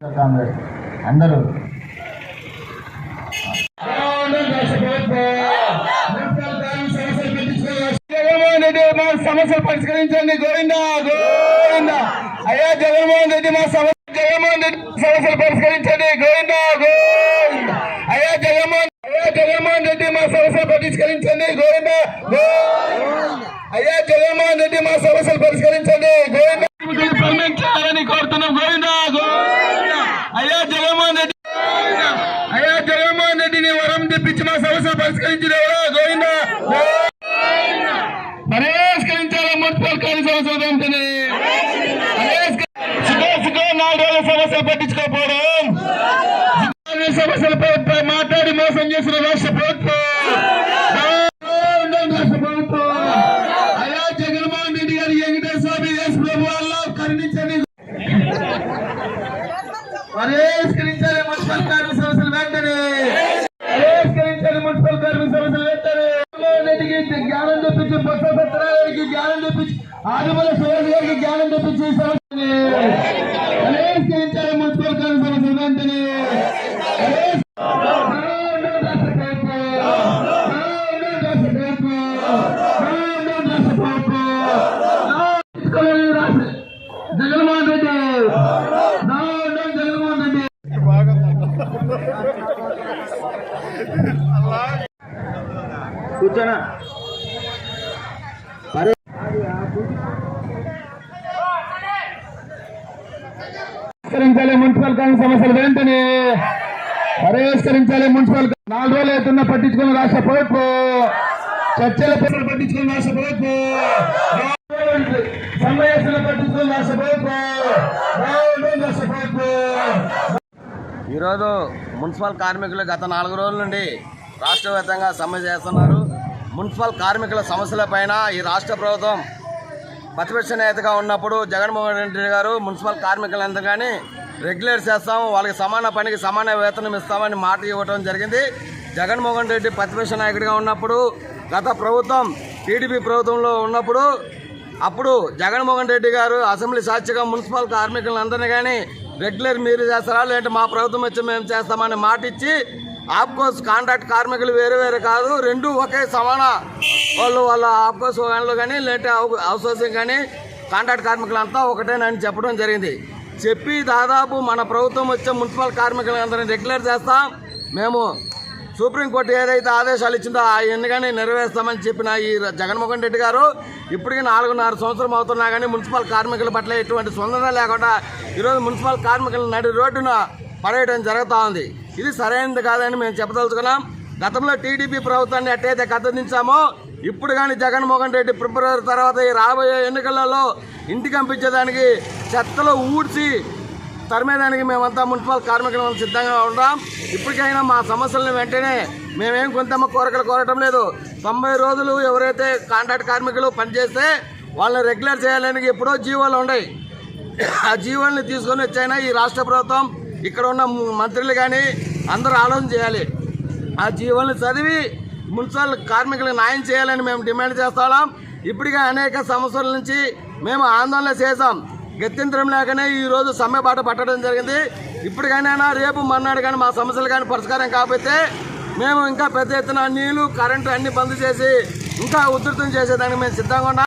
కాంగ్రెస్ అందరూ. సమస్యలు పరిష్కరించండి. గోవిందా గోవిందా. అయ్యా జగన్మోహన్ రెడ్డి మా సమస్య జగన్మోహన్ రెడ్డి సమస్యలు పరిష్కరించండి. గోవిందా గోవిందా. అయ్యా జగన్మోహన్ అయ్యా జగన్మోహన్ రెడ్డి మా సమస్యలు పరిష్కరించండి. గోవిందా గోవిందా. అయ్యా జగన్మోహన్ రెడ్డి మా సమస్యలు పరిష్కరించండి. రెడ్డిని మా సమస్యలు పరిష్కరించినవరా గోవింద? పరిష్కరించాలి? మున్సిపల్ కాలేజ్ సమస్యలు వెంటనే నాలుగు రోజుల సమస్యలు పట్టించుకోకపోవడం. సమస్యలపై మాట్లాడి మోసం చేసిన రాష్ట్ర ప్రభుత్వం. రాష్ట్ర ప్రభుత్వం. అయ్యా జగన్మోహన్ రెడ్డి గారు వెంకటేశ్వర స్వామి యేసు ప్రభు వల్ల కరుణించండి. ఆదిమల సురేష్ గారికి జ్ఞానం తెప్పించి ఈ సమస్యని మున్సిపల్ కౌన్సిల్ సిబ్బందిని జగన్మోహన్ రెడ్డి జగన్మోహన్ రెడ్డి కూర్చోనా? పరిష్కరించాలి మున్సిపల్ కార్మిక సమస్యలు వెంటనే పరిష్కరించాలి మున్సిపల్ నాలుగు రోజులు అవుతున్నా పట్టించుకున్న రాష్ట్ర ప్రభుత్వం. చర్చల పేర్లు పట్టించుకున్న రాష్ట్ర ప్రభుత్వం. సమావేశాలు పట్టించుకున్న రాష్ట్ర ప్రభుత్వం. రాష్ట్ర ప్రభుత్వం. ఈరోజు మున్సిపల్ కార్మికులు గత నాలుగు రోజుల నుండి రాష్ట్ర వ్యాప్తంగా సమ్మె చేస్తున్నారు. మున్సిపల్ కార్మికుల సమస్యలపైన ఈ రాష్ట్ర ప్రభుత్వం ప్రతిపక్ష నేతగా ఉన్నప్పుడు జగన్మోహన్ రెడ్డి గారు మున్సిపల్ కార్మికులంతా రెగ్యులర్ చేస్తాము వాళ్ళకి సమాన పనికి సమాన వేతనం ఇస్తామని మాట ఇవ్వడం జరిగింది. జగన్మోహన్ రెడ్డి ప్రతిపక్ష నాయకుడిగా ఉన్నప్పుడు గత ప్రభుత్వం టీడీపీ ప్రభుత్వంలో ఉన్నప్పుడు అప్పుడు జగన్మోహన్ రెడ్డి గారు అసెంబ్లీ సాక్షిగా మున్సిపల్ కార్మికులందరినీ కానీ రెగ్యులర్ మీరు చేస్తారా? లేదంటే మా ప్రభుత్వం వచ్చి మేము చేస్తామని మాట ఇచ్చి ఆఫ్కోర్స్ కాంట్రాక్ట్ కార్మికులు వేరు వేరు కాదు రెండు ఒకే సమాన వాళ్ళు వాళ్ళ ఆఫ్కోర్స్ వాళ్ళు కానీ లేదంటే అవుట్సోర్సింగ్ కానీ కాంట్రాక్ట్ కార్మికులంతా ఒకటేనని చెప్పడం జరిగింది. చెప్పి దాదాపు మన ప్రభుత్వం వచ్చే మున్సిపల్ కార్మికులందరినీ డిక్లేర్ చేస్తాం. మేము సుప్రీంకోర్టు ఏదైతే ఆదేశాలు ఇచ్చిందో ఆ ఎన్నికని నెరవేర్స్తామని చెప్పిన ఈ జగన్మోహన్ రెడ్డి గారు ఇప్పటికీ నాలుగున్నర సంవత్సరం అవుతున్నా కానీ మున్సిపల్ కార్మికుల పట్ల ఎటువంటి స్పందన లేకుండా ఈరోజు మున్సిపల్ కార్మికుల నడి రోడ్డున పడేయడం జరుగుతూ ఉంది. ఇది సరైనది కాదని మేము చెప్పదలుచుకున్నాం. గతంలో టీడీపీ ప్రభుత్వాన్ని ఎట్టయితే కథదించామో ఇప్పుడు కానీ జగన్మోహన్ రెడ్డి ఫిబ్రవరి తర్వాత ఈ రాబోయే ఎన్నికలలో ఇంటికి పంపించేదానికి చెత్తలో ఊడ్చి తరిమేదానికి మేమంతా మున్సిపల్ కార్మికులు సిద్ధంగా ఉన్నాం ఇప్పటికైనా మా సమస్యలను వెంటనే మేమేం కొంతమ్మ కోరికలు కోరటం లేదు. తొంభై రోజులు ఎవరైతే కాంట్రాక్ట్ కార్మికులు పనిచేస్తే వాళ్ళని రెగ్యులర్ చేయాలని ఎప్పుడో జీవోలు ఉన్నాయి ఆ జీవోల్ని తీసుకొని వచ్చైనా ఈ రాష్ట్ర ప్రభుత్వం ఇక్కడ ఉన్న మంత్రులు కానీ అందరూ ఆలోచన చేయాలి. ఆ జీవోల్ని చదివి మున్సిపల్ కార్మికులకు న్యాయం చేయాలని మేము డిమాండ్ చేస్తున్నాం ఇప్పటికే అనేక సంవత్సరాల నుంచి మేము ఆందోళన చేశాం. గత్యంతరం లేకనే ఈ రోజు సమ్మె బాట పట్టడం జరిగింది. ఇప్పటికైనా రేపు మర్నాడు కానీ మా సమస్యలు కానీ పరిష్కారం కాకపోతే మేము ఇంకా పెద్ద ఎత్తున నీళ్ళు కరెంటు అన్ని బంద్ చేసి ఇంకా ఉధృతం చేసేదానికి మేము సిద్ధంగా ఉన్నాం.